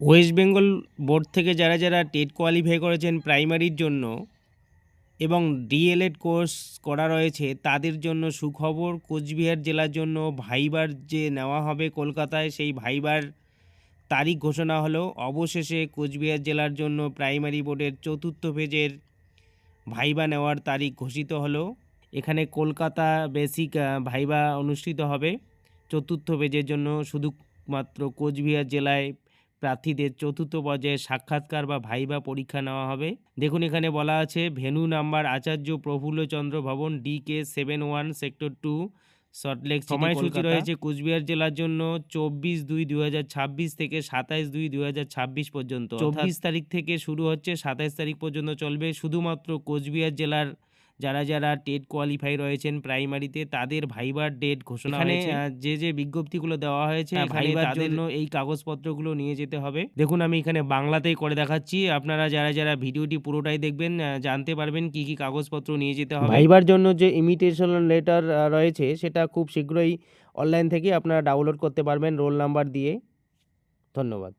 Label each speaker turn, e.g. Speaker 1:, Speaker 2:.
Speaker 1: West Bengal board থেকে যারা যারা টেট কোয়ালিফাই করেছেন প্রাইমারির জন্য এবং ডিএলএড কোর্স করা রয়েছে, তাদের জন্য সুখবর কোচবিহার জেলার জন্য ভাইবার যে নেওয়া হবে কলকাতায়, সেই ভাইবার তারিখ ঘোষণা হলো। অবশেষে কোচবিহার জেলার জন্য প্রাইমারি বোর্ডের চতুর্থ পেজের ভাইবা নেওয়ার তারিখ ঘোষিত হলো। এখানে কলকাতা বেসিক ভাইবা অনুষ্ঠিত হবে। চতুর্থ পেজের জন্য শুধুমাত্র কোচবিহার জেলায় প্রার্থীদের চতুর্থ পর্যায়ে সাক্ষাৎকার বা ভাইবা পরীক্ষা নেওয়া হবে। দেখুন এখানে বলা আছে venue number Acharya Prafullachandra Bhavan D K seven one sector two Salt Lake সময়সূচি রয়েছে কুচবিহার জেলার জন্য চব্বিশ দুই দু হাজার ছাব্বিশ থেকে সাতাইশ দুই দু হাজার ছাব্বিশ পর্যন্ত। চব্বিশ তারিখ থেকে শুরু হচ্ছে সাতাইশ তারিখ পর্যন্ত চলবে। শুধুমাত্র কোচবিহার জেলার যারা যারা টেট কোয়ালিফাই রয়েছেন প্রাইমারিতে তাদের ভাইবার ডেট ঘোষণা হয়েছে। যে যে বিজ্ঞপ্তিগুলো দেওয়া হয়েছে
Speaker 2: হ্যাঁ, ভাইবার
Speaker 1: তাদের
Speaker 2: জন্য
Speaker 1: এই কাগজপত্রগুলো নিয়ে যেতে হবে। দেখুন আমি এখানে বাংলাতেই করে দেখাচ্ছি। আপনারা যারা যারা ভিডিওটি পুরোটাই দেখবেন জানতে পারবেন কি কি কাগজপত্র নিয়ে যেতে হবে। ভাইবার জন্য যে ইমিটেশন লেটার রয়েছে সেটা খুব শীঘ্রই অনলাইন থেকে আপনারা ডাউনলোড করতে পারবেন রোল নাম্বার দিয়ে। ধন্যবাদ।